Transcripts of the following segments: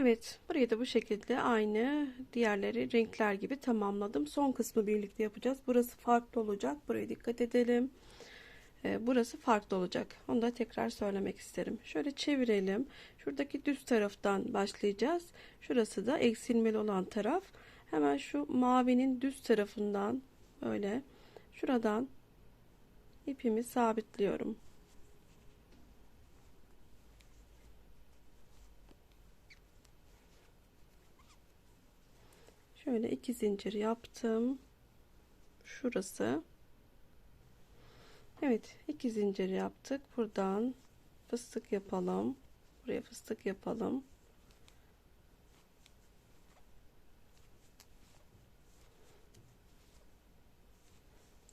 Evet, burayı da bu şekilde aynı diğerleri renkler gibi tamamladım. Son kısmı birlikte yapacağız. Burası farklı olacak. Buraya dikkat edelim. Ee, burası farklı olacak. Onu da tekrar söylemek isterim. Şöyle çevirelim. Şuradaki düz taraftan başlayacağız. Şurası da eksilmeli olan taraf. Hemen şu mavinin düz tarafından böyle şuradan ipimi sabitliyorum. Şöyle iki zincir yaptım. Şurası. Evet, iki zincir yaptık. Buradan fıstık yapalım. Buraya fıstık yapalım.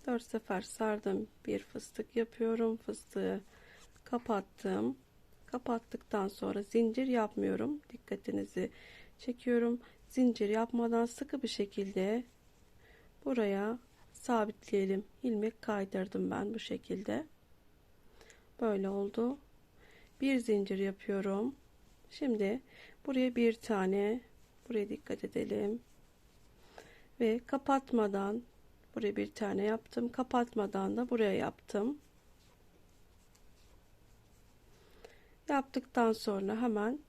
Dört sefer sardım. Bir fıstık yapıyorum. Fıstığı kapattım. Kapattıktan sonra zincir yapmıyorum. Dikkatinizi çekiyorum. Zincir yapmadan sıkı bir şekilde buraya sabitleyelim. ilmek kaydırdım ben bu şekilde. Böyle oldu. Bir zincir yapıyorum. Şimdi buraya bir tane buraya dikkat edelim. Ve kapatmadan buraya bir tane yaptım. Kapatmadan da buraya yaptım. Yaptıktan sonra hemen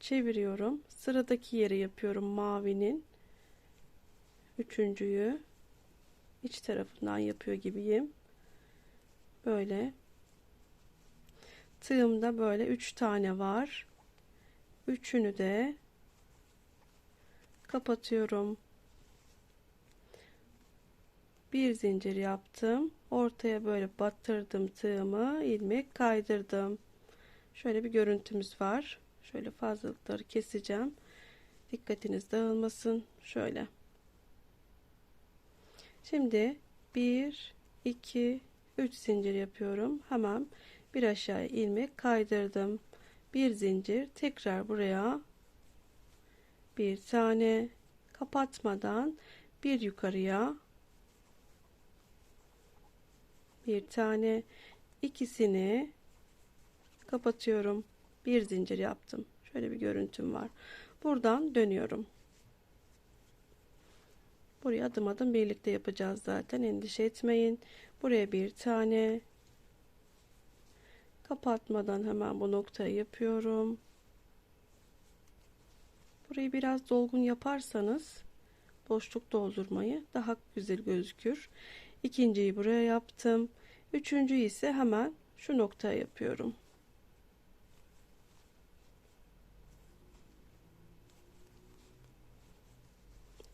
çeviriyorum. Sıradaki yere yapıyorum mavinin. Üçüncüyü iç tarafından yapıyor gibiyim. Böyle. Tığımda böyle üç tane var. Üçünü de kapatıyorum. Bir zincir yaptım. Ortaya böyle batırdım tığımı. ilmek kaydırdım. Şöyle bir görüntümüz var. Şöyle fazlalıkları keseceğim. Dikkatiniz dağılmasın. Şöyle. Şimdi 1 2 3 zincir yapıyorum. Hemen bir aşağı ilmek kaydırdım. Bir zincir tekrar buraya bir tane kapatmadan bir yukarıya bir tane ikisini kapatıyorum bir zincir yaptım. Şöyle bir görüntüm var. Buradan dönüyorum. Buraya adım adım birlikte yapacağız zaten. Endişe etmeyin. Buraya bir tane. Kapatmadan hemen bu noktayı yapıyorum. Burayı biraz dolgun yaparsanız boşluk doldurmayı daha güzel gözükür. İkinciyi buraya yaptım. Üçüncü ise hemen şu noktaya yapıyorum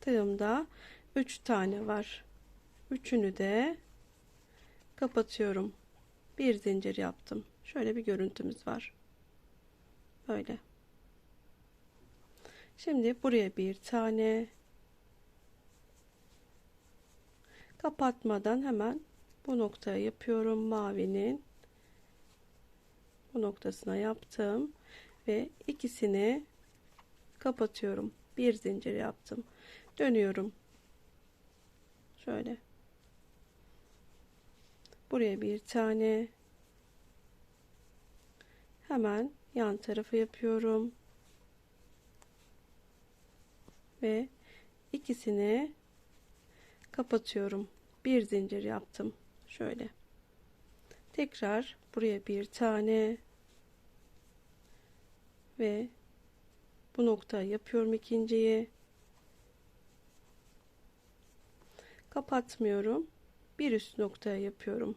tığımda 3 tane var. Üçünü de kapatıyorum. Bir zincir yaptım. Şöyle bir görüntümüz var. Böyle. Şimdi buraya bir tane kapatmadan hemen bu noktaya yapıyorum mavinin bu noktasına yaptım ve ikisini kapatıyorum bir zincir yaptım dönüyorum. Şöyle. Buraya bir tane. Hemen yan tarafı yapıyorum. Ve ikisini kapatıyorum. Bir zincir yaptım. Şöyle. Tekrar buraya bir tane. Ve bu noktayı yapıyorum ikinciyi kapatmıyorum. Bir üst noktaya yapıyorum.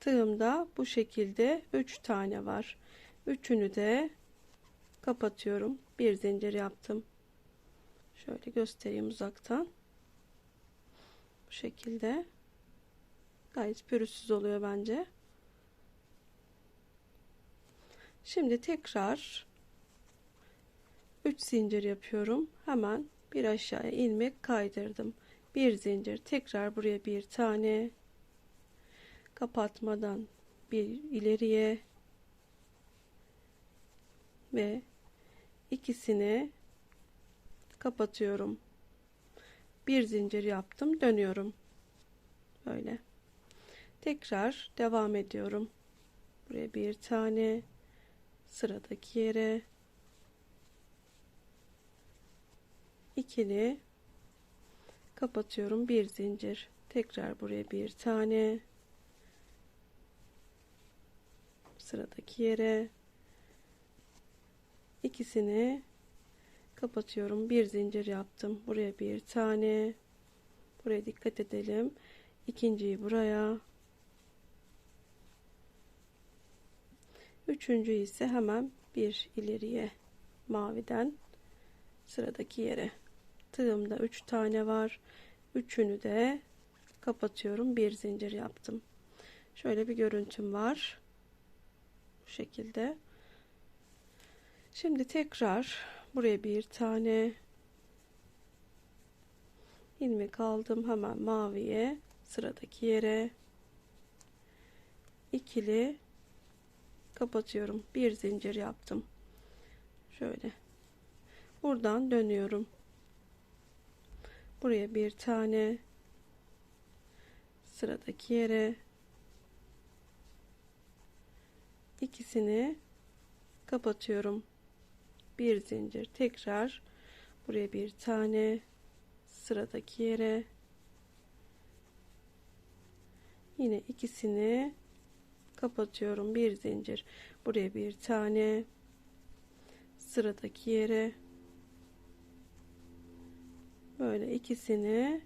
Tığımda bu şekilde 3 tane var. Üçünü de kapatıyorum. Bir zincir yaptım. Şöyle göstereyim uzaktan. Bu şekilde. Gayet pürüzsüz oluyor bence. Şimdi tekrar 3 zincir yapıyorum. Hemen bir aşağıya ilmek kaydırdım. Bir zincir tekrar buraya bir tane. Kapatmadan bir ileriye. Ve ikisini kapatıyorum. Bir zincir yaptım dönüyorum. Böyle. Tekrar devam ediyorum. Buraya bir tane. Sıradaki yere ikili. Kapatıyorum. Bir zincir. Tekrar buraya bir tane. Sıradaki yere. İkisini kapatıyorum. Bir zincir yaptım. Buraya bir tane. Buraya dikkat edelim. İkinciyi buraya. Üçüncü ise hemen bir ileriye maviden sıradaki yere tığımda üç tane var. Üçünü de kapatıyorum. Bir zincir yaptım. Şöyle bir görüntüm var. Bu şekilde. Şimdi tekrar buraya bir tane ilmek aldım. Hemen maviye sıradaki yere ikili kapatıyorum. Bir zincir yaptım. Şöyle. Buradan dönüyorum buraya bir tane sıradaki yere ikisini kapatıyorum. Bir zincir tekrar buraya bir tane sıradaki yere. Yine ikisini kapatıyorum. Bir zincir. Buraya bir tane sıradaki yere böyle ikisini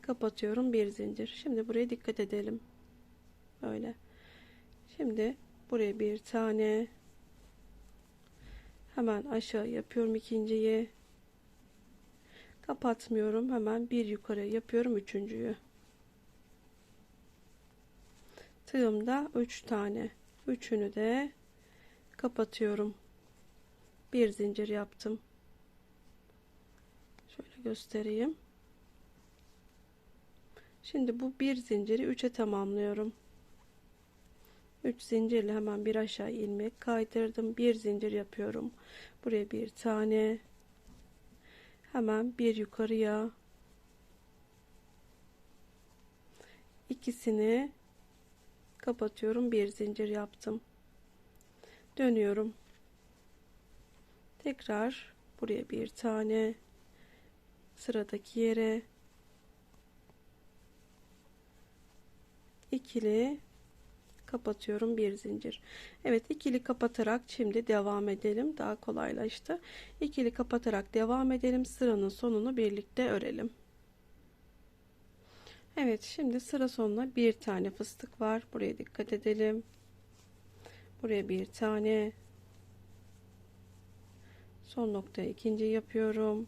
kapatıyorum bir zincir. Şimdi buraya dikkat edelim. Böyle. Şimdi buraya bir tane hemen aşağı yapıyorum ikinciyi. Kapatmıyorum hemen bir yukarı yapıyorum üçüncüyü. Tığımda 3 tane. Üçünü de kapatıyorum. Bir zincir yaptım göstereyim. Şimdi bu bir zinciri 3'e tamamlıyorum. 3 zincirle hemen bir aşağı ilmek kaydırdım. Bir zincir yapıyorum. Buraya bir tane. Hemen bir yukarıya. İkisini kapatıyorum. Bir zincir yaptım. Dönüyorum. Tekrar buraya bir tane sıradaki yere. İkili kapatıyorum bir zincir. Evet ikili kapatarak şimdi devam edelim. Daha kolaylaştı. İkili kapatarak devam edelim. Sıranın sonunu birlikte örelim. Evet şimdi sıra sonuna bir tane fıstık var. Buraya dikkat edelim. Buraya bir tane. Son noktaya ikinci yapıyorum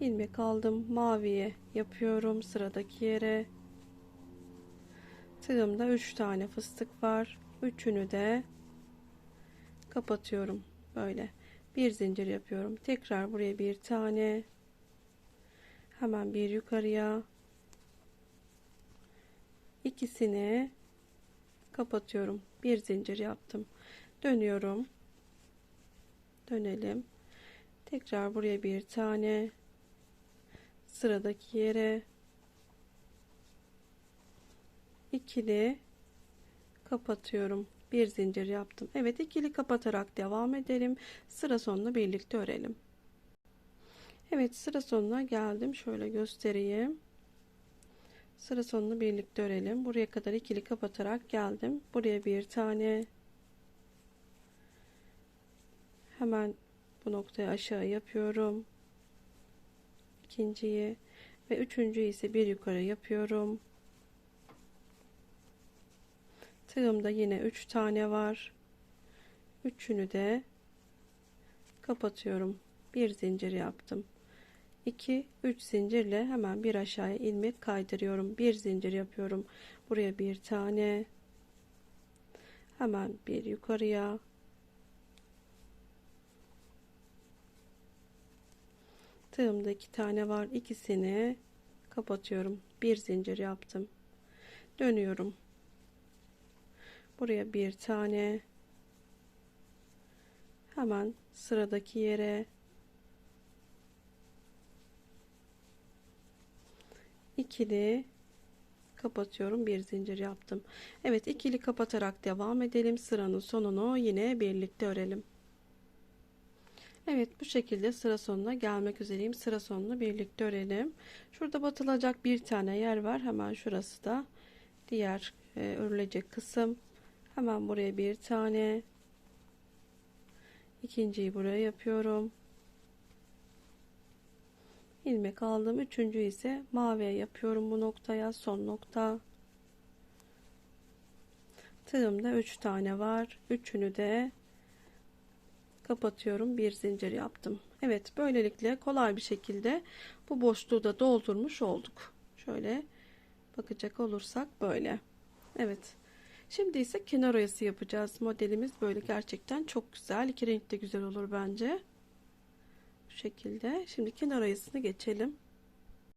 ilmek aldım maviye yapıyorum sıradaki yere. Tığımda 3 tane fıstık var üçünü de kapatıyorum böyle. Bir zincir yapıyorum tekrar buraya bir tane. Hemen bir yukarıya. İkisini kapatıyorum bir zincir yaptım. Dönüyorum. Dönelim. Tekrar buraya bir tane sıradaki yere ikili kapatıyorum. Bir zincir yaptım. Evet ikili kapatarak devam edelim. Sıra sonunu birlikte örelim. Evet sıra sonuna geldim. Şöyle göstereyim. Sıra sonunu birlikte örelim. Buraya kadar ikili kapatarak geldim. Buraya bir tane. Hemen bu noktaya aşağı yapıyorum ikinciyi ve üçüncü ise bir yukarı yapıyorum. Tığımda yine 3 tane var. Üçünü de kapatıyorum. Bir zincir yaptım. 2 3 zincirle hemen bir aşağıya ilmek kaydırıyorum. Bir zincir yapıyorum. Buraya bir tane. Hemen bir yukarıya tığımda iki tane var. İkisini kapatıyorum. Bir zincir yaptım. Dönüyorum. Buraya bir tane. Hemen sıradaki yere. İkili kapatıyorum. Bir zincir yaptım. Evet ikili kapatarak devam edelim. Sıranın sonunu yine birlikte örelim Evet bu şekilde sıra sonuna gelmek üzereyim. Sıra sonunu birlikte örelim. Şurada batılacak bir tane yer var. Hemen şurası da diğer e, örülecek kısım. Hemen buraya bir tane. İkinciyi buraya yapıyorum. İlmek aldım. Üçüncü ise maviye yapıyorum bu noktaya son nokta. Tığımda 3 tane var. Üçünü de kapatıyorum. Bir zincir yaptım. Evet böylelikle kolay bir şekilde bu boşluğu da doldurmuş olduk. Şöyle bakacak olursak böyle. Evet. Şimdi ise kenar oyası yapacağız. Modelimiz böyle gerçekten çok güzel. İki renk de güzel olur bence. Bu şekilde. Şimdi kenar oyasını geçelim